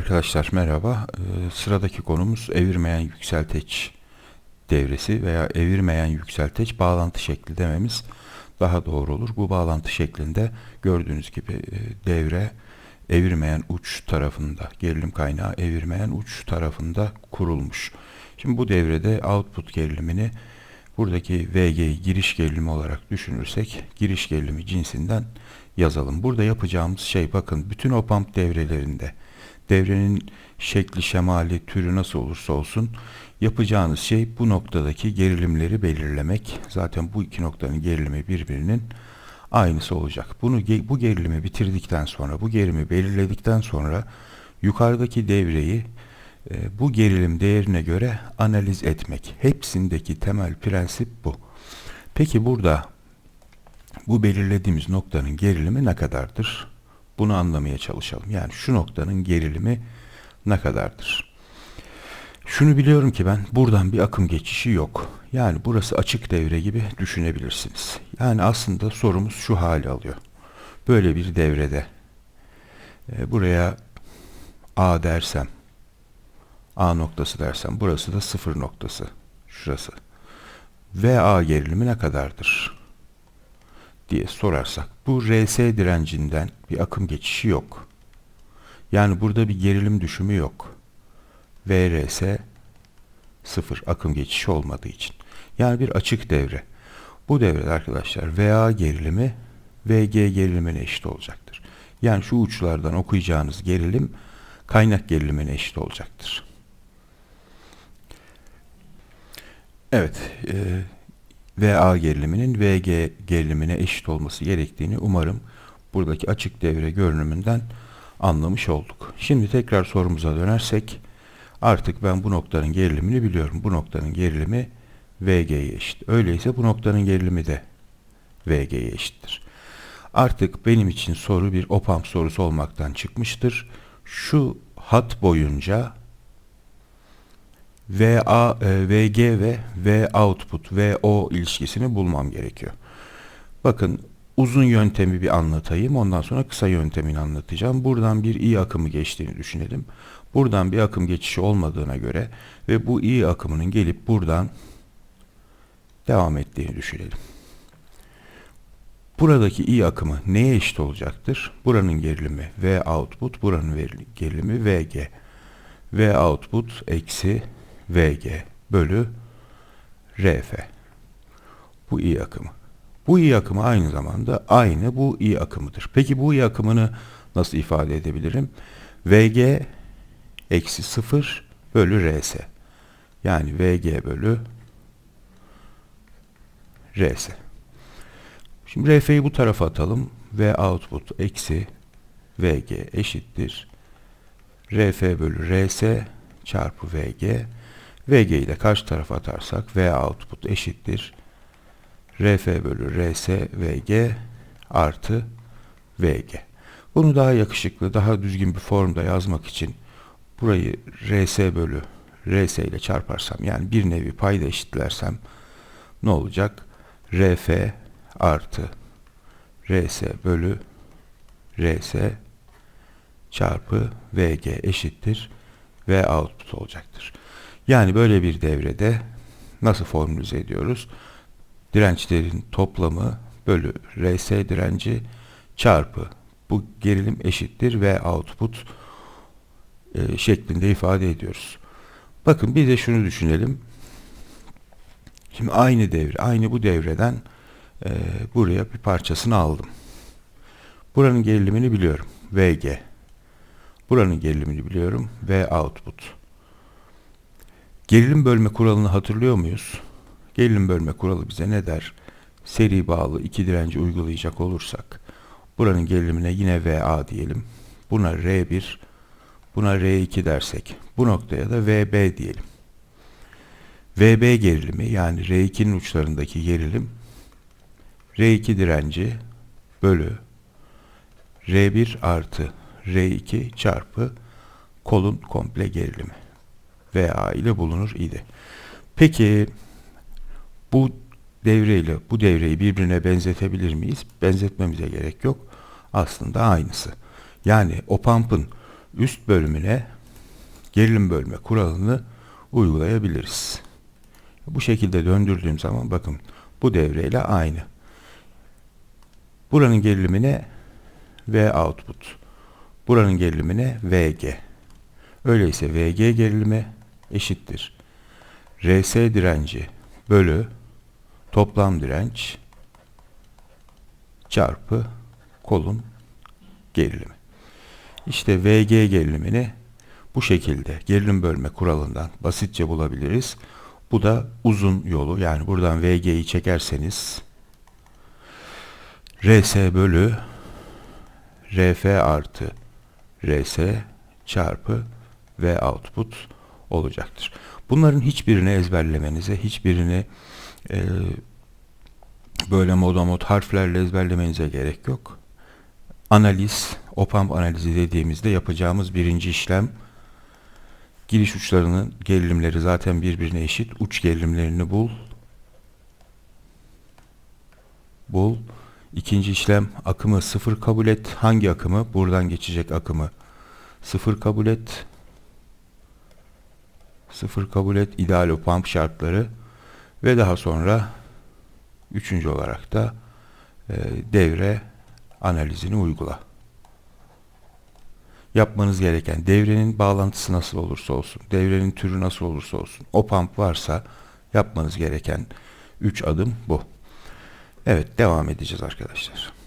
Arkadaşlar merhaba. Ee, sıradaki konumuz evirmeyen yükselteç devresi veya evirmeyen yükselteç bağlantı şekli dememiz daha doğru olur. Bu bağlantı şeklinde gördüğünüz gibi e, devre evirmeyen uç tarafında, gerilim kaynağı evirmeyen uç tarafında kurulmuş. Şimdi bu devrede output gerilimini buradaki VG giriş gerilimi olarak düşünürsek giriş gerilimi cinsinden yazalım. Burada yapacağımız şey bakın bütün op-amp devrelerinde devrenin şekli, şemali, türü nasıl olursa olsun yapacağınız şey bu noktadaki gerilimleri belirlemek. Zaten bu iki noktanın gerilimi birbirinin aynısı olacak. Bunu bu gerilimi bitirdikten sonra, bu gerilimi belirledikten sonra yukarıdaki devreyi e, bu gerilim değerine göre analiz etmek. Hepsindeki temel prensip bu. Peki burada bu belirlediğimiz noktanın gerilimi ne kadardır? Bunu anlamaya çalışalım. Yani şu noktanın gerilimi ne kadardır? Şunu biliyorum ki ben buradan bir akım geçişi yok. Yani burası açık devre gibi düşünebilirsiniz. Yani aslında sorumuz şu hali alıyor. Böyle bir devrede e, buraya A dersem A noktası dersem burası da sıfır noktası. Şurası. VA gerilimi ne kadardır? Diye sorarsak bu RS direncinden bir akım geçişi yok. Yani burada bir gerilim düşümü yok. VRS sıfır akım geçişi olmadığı için. Yani bir açık devre. Bu devrede arkadaşlar VA gerilimi VG gerilimine eşit olacaktır. Yani şu uçlardan okuyacağınız gerilim kaynak gerilimine eşit olacaktır. Evet, e, VA geriliminin VG gerilimine eşit olması gerektiğini umarım buradaki açık devre görünümünden anlamış olduk. Şimdi tekrar sorumuza dönersek artık ben bu noktanın gerilimini biliyorum. Bu noktanın gerilimi VG'ye eşit. Öyleyse bu noktanın gerilimi de VG'ye eşittir. Artık benim için soru bir opamp sorusu olmaktan çıkmıştır. Şu hat boyunca VA, e, VG ve V output, VO ilişkisini bulmam gerekiyor. Bakın uzun yöntemi bir anlatayım. Ondan sonra kısa yöntemini anlatacağım. Buradan bir I akımı geçtiğini düşünelim. Buradan bir akım geçişi olmadığına göre ve bu I akımının gelip buradan devam ettiğini düşünelim. Buradaki I akımı neye eşit olacaktır? Buranın gerilimi V output, buranın gerilimi VG. V output eksi VG bölü RF. Bu I akımı. Bu I akımı aynı zamanda aynı bu I akımıdır. Peki bu I akımını nasıl ifade edebilirim? VG eksi 0 bölü RS. Yani VG bölü RS. Şimdi RF'yi bu tarafa atalım. V output eksi VG eşittir. RF bölü RS çarpı VG VG'yi de karşı tarafa atarsak V output eşittir. RF bölü RS VG artı VG. Bunu daha yakışıklı, daha düzgün bir formda yazmak için burayı RS bölü RS ile çarparsam yani bir nevi payda eşitlersem ne olacak? RF artı RS bölü RS çarpı VG eşittir V output olacaktır. Yani böyle bir devrede nasıl formülize ediyoruz? Dirençlerin toplamı bölü RS direnci çarpı bu gerilim eşittir ve output e, şeklinde ifade ediyoruz. Bakın bir de şunu düşünelim. Şimdi aynı devre, aynı bu devreden e, buraya bir parçasını aldım. Buranın gerilimini biliyorum. VG. Buranın gerilimini biliyorum. V output. Gerilim bölme kuralını hatırlıyor muyuz? Gerilim bölme kuralı bize ne der? Seri bağlı iki direnci uygulayacak olursak buranın gerilimine yine VA diyelim. Buna R1, buna R2 dersek bu noktaya da VB diyelim. VB gerilimi yani R2'nin uçlarındaki gerilim R2 direnci bölü R1 artı R2 çarpı kolun komple gerilimi. VA ile bulunur idi. Peki bu devreyle bu devreyi birbirine benzetebilir miyiz? Benzetmemize gerek yok. Aslında aynısı. Yani o pump'ın üst bölümüne gerilim bölme kuralını uygulayabiliriz. Bu şekilde döndürdüğüm zaman bakın bu devreyle aynı. Buranın gerilimine V output. Buranın gerilimine VG. Öyleyse VG gerilimi eşittir. RS direnci bölü toplam direnç çarpı kolun gerilimi. İşte VG gerilimini bu şekilde gerilim bölme kuralından basitçe bulabiliriz. Bu da uzun yolu yani buradan VG'yi çekerseniz RS bölü RF artı RS çarpı V output olacaktır. Bunların hiçbirini ezberlemenize, hiçbirini e, böyle modamod harflerle ezberlemenize gerek yok. Analiz, opamp analizi dediğimizde yapacağımız birinci işlem giriş uçlarının gerilimleri zaten birbirine eşit. Uç gerilimlerini bul. Bul. İkinci işlem akımı sıfır kabul et. Hangi akımı? Buradan geçecek akımı sıfır kabul et. Sıfır kabul et. ideal opamp şartları ve daha sonra üçüncü olarak da e, devre analizini uygula. Yapmanız gereken devrenin bağlantısı nasıl olursa olsun, devrenin türü nasıl olursa olsun, o pump varsa yapmanız gereken 3 adım bu. Evet devam edeceğiz arkadaşlar.